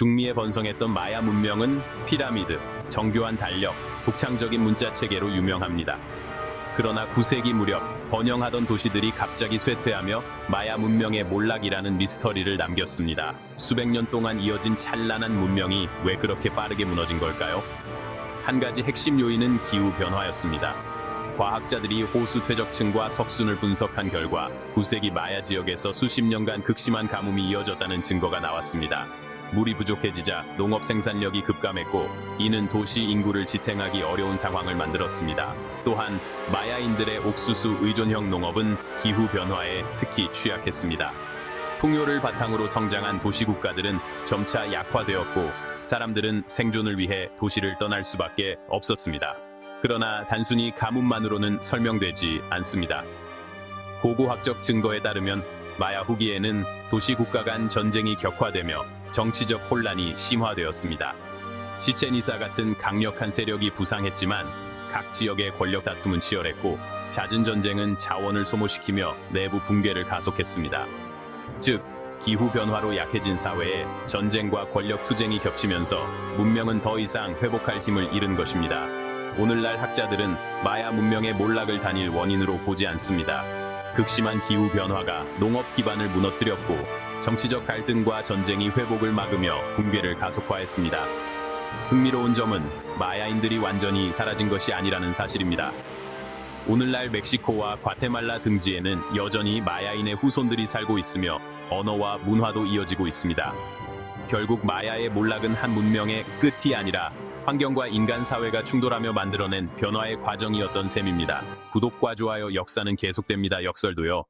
중미에 번성했던 마야 문명은 피라미드, 정교한 달력, 독창적인 문자 체계로 유명합니다. 그러나 9세기 무렵 번영하던 도시들이 갑자기 쇠퇴하며 마야 문명의 몰락이라는 미스터리를 남겼습니다. 수백 년 동안 이어진 찬란한 문명이 왜 그렇게 빠르게 무너진 걸까요? 한 가지 핵심 요인은 기후 변화였습니다. 과학자들이 호수 퇴적층과 석순을 분석한 결과 9세기 마야 지역에서 수십 년간 극심한 가뭄이 이어졌다는 증거가 나왔습니다. 물이 부족해지자 농업 생산력이 급감했고 이는 도시 인구를 지탱하기 어려운 상황을 만들었습니다. 또한 마야인들의 옥수수 의존형 농업은 기후 변화에 특히 취약했습니다. 풍요를 바탕으로 성장한 도시 국가들은 점차 약화되었고 사람들은 생존을 위해 도시를 떠날 수밖에 없었습니다. 그러나 단순히 가뭄만으로는 설명되지 않습니다. 고고학적 증거에 따르면 마야 후기에는 도시 국가 간 전쟁이 격화되며 정치적 혼란이 심화되었습니다. 치체니사 같은 강력한 세력이 부상했지만 각 지역의 권력 다툼은 치열했고 잦은 전쟁은 자원을 소모시키며 내부 붕괴를 가속했습니다. 즉 기후 변화로 약해진 사회에 전쟁과 권력 투쟁이 겹치면서 문명은 더 이상 회복할 힘을 잃은 것입니다. 오늘날 학자들은 마야 문명의 몰락을 단일 원인으로 보지 않습니다. 극심한 기후 변화가 농업 기반을 무너뜨렸고 정치적 갈등과 전쟁이 회복을 막으며 붕괴를 가속화했습니다. 흥미로운 점은 마야인들이 완전히 사라진 것이 아니라는 사실입니다. 오늘날 멕시코와 과테말라 등지에는 여전히 마야인의 후손들이 살고 있으며 언어와 문화도 이어지고 있습니다. 결국 마야의 몰락은 한 문명의 끝이 아니라 환경과 인간 사회가 충돌하며 만들어낸 변화의 과정이었던 셈입니다. 구독과 좋아요 역사는 계속됩니다. 역설도요.